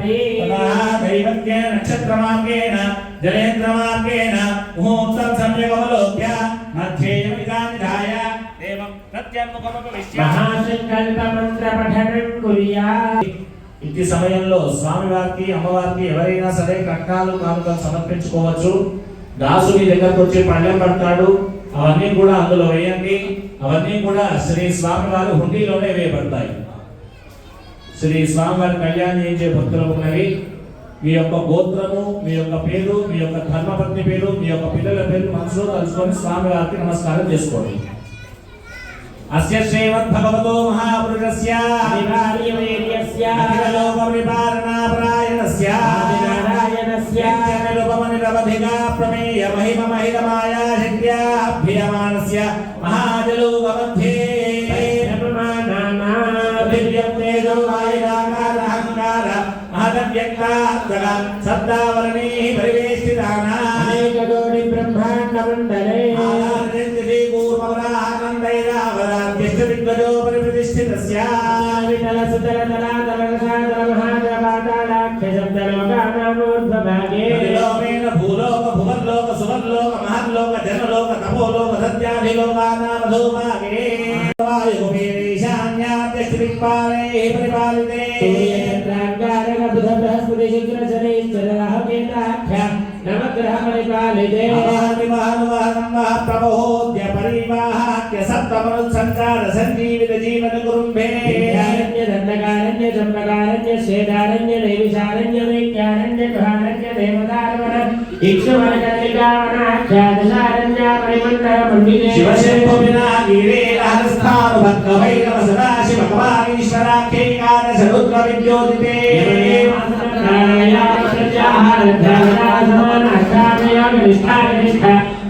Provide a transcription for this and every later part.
ददाति ततः दैवज्ञेन नक्षत्रमार्गेण जलेन्द्रमार्गेण मुहूर्तं सम्यगवलोक्य मध्येयमिदानिधाय देवं प्रत्यन्मुखमुपविश्य महासङ्कल्पमन्त्रपठनं कुर्यात् ఇంటి సమయంలో స్వామివారికి అమ్మవారికి ఎవరైనా సరే కట్నాలు కానుకలు సమర్పించుకోవచ్చు దాసు మీ దగ్గరకు వచ్చి పళ్ళెం పడతాడు అవన్నీ కూడా అందులో వేయండి అవన్నీ కూడా శ్రీ స్వామివారి హుండీలోనే వేయబడతాయి శ్రీ స్వామివారి కళ్యాణం చేయించే భక్తులకు ఉన్నవి మీ యొక్క గోత్రము మీ యొక్క పేరు మీ యొక్క ధర్మపత్ని పేరు మీ యొక్క పిల్లల పేరు మనసులో తలుచుకొని స్వామివారికి నమస్కారం చేసుకోండి. అస్య శ్రీమద్ భగవతో మహాపురుషస్య అనివార్యవేర్యస్య అఖిలలోక విపారణాపరాయణస్య ఆదినారాయణస్య నిరవధిగా ప్రమేయ మహిమ మహితమాయా శబ్దావరణీ పరివేష్టితానా అనేకకోటి బ్రహ్మాండమండలే. దిగ్గజో పరిప్రతిష్ఠితస్య విఠల సుతల తలాతల సాదర మహాజపాతాళాఖ్య శబ్దలోకానామోర్ధ్వభాగే లోకేన భూలోక భువర్లోక సువర్లోక మహర్లోక జనలోక తపోలోక సత్యాధిలోకానామధోమాగే సంజీవిత జీవన కురుంభే విద్యారణ్య దండకారణ్య చంపకారణ్య శ్వేతారణ్య నైవిషారణ్య వైద్యారణ్య గృహారణ్య దేవదారవన ఇక్షువన కలికావనాఖ్యాదశారణ్య పరిమండల మండితే శివశంభు వినాగిరే రహస్థాను భక్త వైరవ సదాశివ కవారీశ్వరాఖ్యైకాదశ రుద్ర విద్యోతితే కట్మబోధాయన ఆశ్వరాయణ ద్రాక్వాయణ వైకుంఠాయన ఆపస్తంభజాపాలే మార్గండేయ మాండవ్య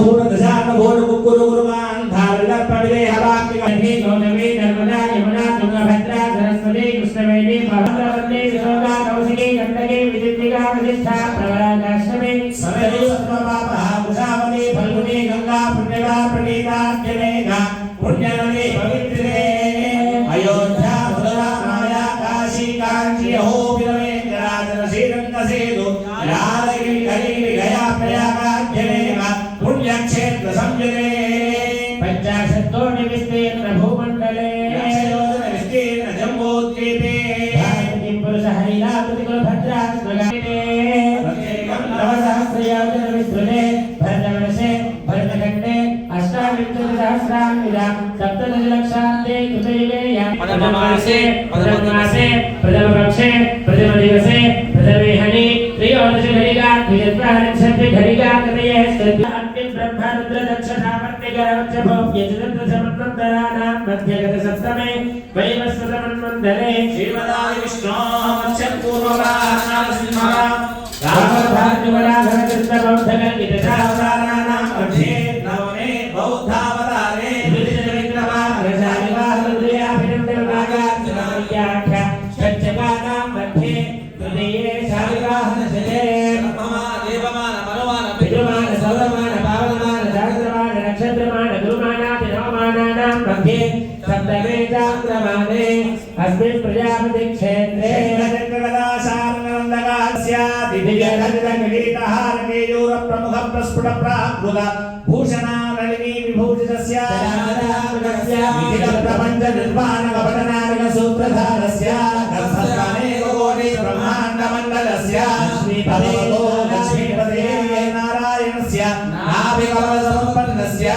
una de ప్రథమమాసే ప్రథమమాసే ప్రథమపక్షే ప్రథమ దివసే ప్రథమేహని త్రయోదశ ఘడిగా ద్విచత్వహరింశత్తి ఘడిగా కృతయే బ్రహ్మ రుద్ర దక్ష సమన్వంతరాణాం మధ్యగత సప్తమే వైవస్వత మన్వంతరే శ్రీమదాది విష్ణు మత్స్య పూర్వరాహ అవతారాణాం మధ్యే तस्मिन् प्रजापति क्षेत्रे केयूर प्रमुख प्रस्फुट प्राकृत भूषणारणि विभूषितस्य प्रपञ्च निर्माण वपटनारक सूत्रधारस्य ब्रह्माण्डमण्डलस्य श्रीपदो लक्ष्मीपदे नारायणस्य नाभिकवसम्पन्नस्य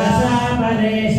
దశ పరేష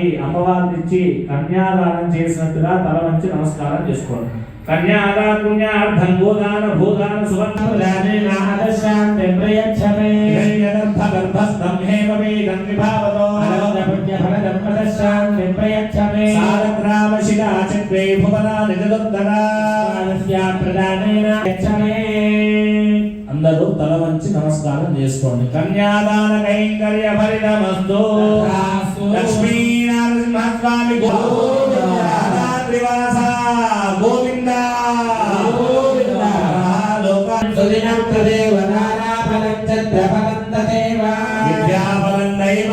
అమ్మవారికి అమ్మవారిని ఇచ్చి కన్యాదానం చేసినట్టుగా తల వంచి నమస్కారం చేసుకోండి. కన్యాదా పుణ్యార్థం భూదాన ప్రదానేన యచ్చమే అందరూ తల వంచి నమస్కారం చేసుకోండి. కన్యాదాన కైంకర్య ఫలితమస్తు గోవింద. సుదినం తదేవ నానాఫలం చంద్రఫలం తదేవ విద్యాఫలం నైవ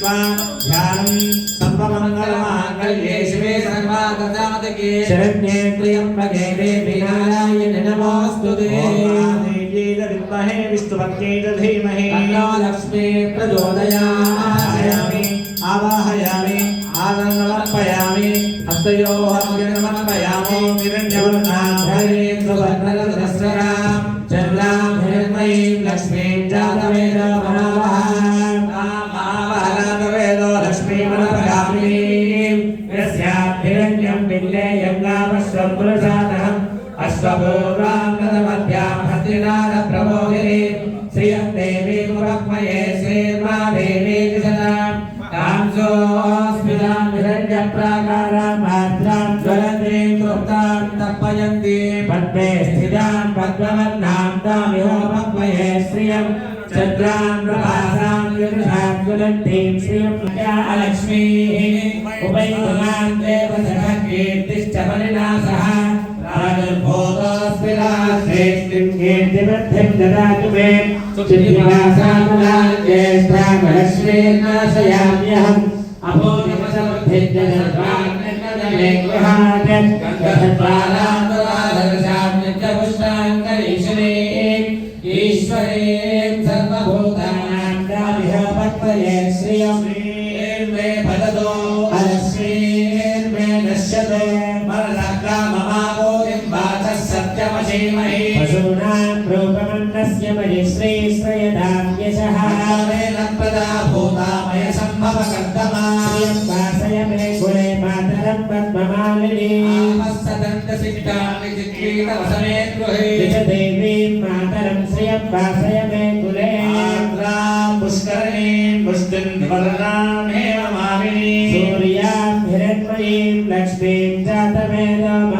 कृत्वा ध्यानं सर्वमङ्गलमाङ्गल्ये शिवे सर्वागतामदके शरण्ये त्र्यम्बके देवि नारायणे नमोऽस्तु विद्महे विष्णुभक्त्यै धीमहि तन्नो लक्ष्मी प्रचोदयामि आवाहयामि आनन्दमर्पयामि हस्तयोः अनुगमनमयामि हिरण्यवर्णाभये सुवर्णगतस्वरा यस्याभिरण्यं विल्लेयं नामस्वं पुरुषादहम् अश्वपूर्वाङ्गदमध्यां हस्तिनाथप्रबोधिनी श्रियं देवी मुरक्मये श्रीर्मा देवी दिशतां कांसोऽस्मितां हिरण्यप्राकारां मात्रां ज्वलन्तीं तृप्तां तर्पयन्तीं पद्मे स्थितां पद्मवर्णां तामिहोपक्मये श्रियं चन्द्रां प्रभासां विदुषां ज्वलन्तीं श्रियं लक्ष्मीः उपैकुमान्देव कीर्तिश्च परिणासः राजर्भोतस्मिराश्रेष्ठिम् कीर्तिवृद्धिम् ददातु मे सुचिन्नासामुलाङ्गेष्टामहश्रीर्नाशयाम्यहम् अभोगमसमृद्धिज्ञ सर्वान् गङ्गधत्वालान्तराधर्षाम् प्रपन्नस्य परिश्रेश्रयदाप्यशः पदा भूतामय सम्भवकर्दमा वासय मे कुले मातरं पद्ममालिनी। देवीं मातरं श्रियं वासय मे कुले पुष्करणीं पुष्टिं वर्णां हेममालिनी। सूर्यां हिरण्मयीं लक्ष्मीं जातमेदमा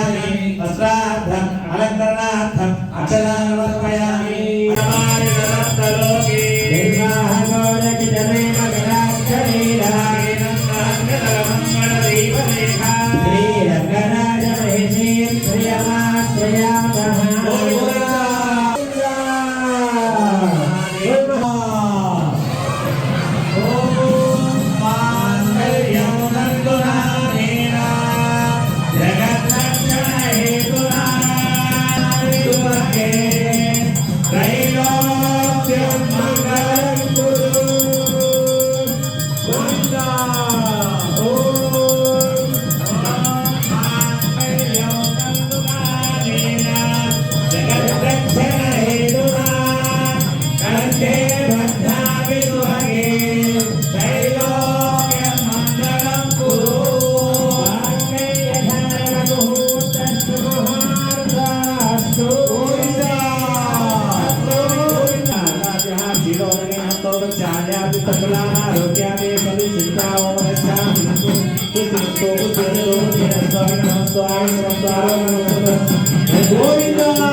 ఆనందోద్ధాగమర్పయామి వస్త్రార్థం అలంకరణార్థం అక్షరాన్ని సమర్పయామి ચાલ્યા તકલાના રોક્યા બે બધી ચિંતાઓ મને ચા હિન્દુ હિન્દુ કુતરે રોકે સ્વામી નમસ્તો આરમ નમસ્તો આરમ નમસ્તો ગોવિંદા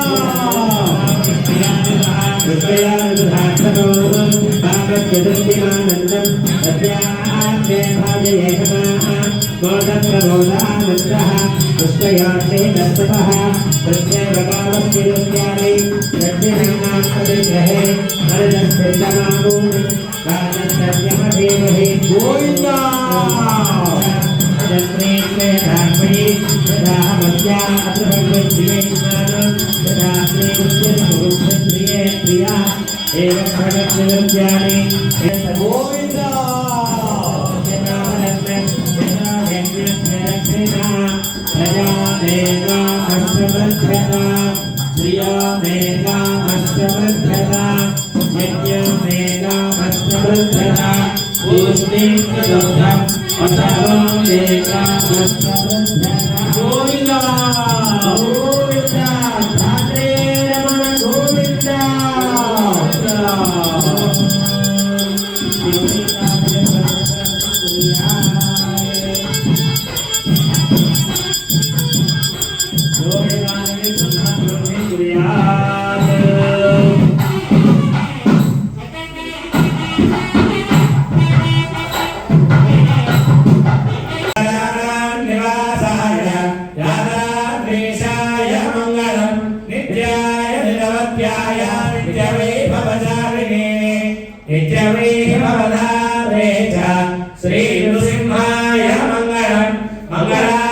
विषयानुधार्थनोमं कामचतुर्थिमानन्दं तस्यान्ते भाजयेषमाः मोदप्रबोधानन्दः पुष्पयार्थे दत्तपः प्रत्येवकालस्य लोक्यालै यज्ञनां परिग्रहे हरिदस्य तमामूलं कालन्तव्यमधेमहे गोविन्दा जन्मे स्वे धार्मणे तदा भक्त्या अत्र भगवत्प्रिये स्नानं तदा श्रीकृत्य भगवत्प्रिये प्रिया एवं भगवद्विज्ञाने गोविन्द प्रिया मेघा अष्टवर्धना यज्ञ मेघा अष्टवर्धना पूष्णीकृतं अथवा గోవిందా भवत्याय विद्यवै भवधारिणे विद्यवै भवधारे च श्रीनृसिंहाय मङ्गलम् मङ्गला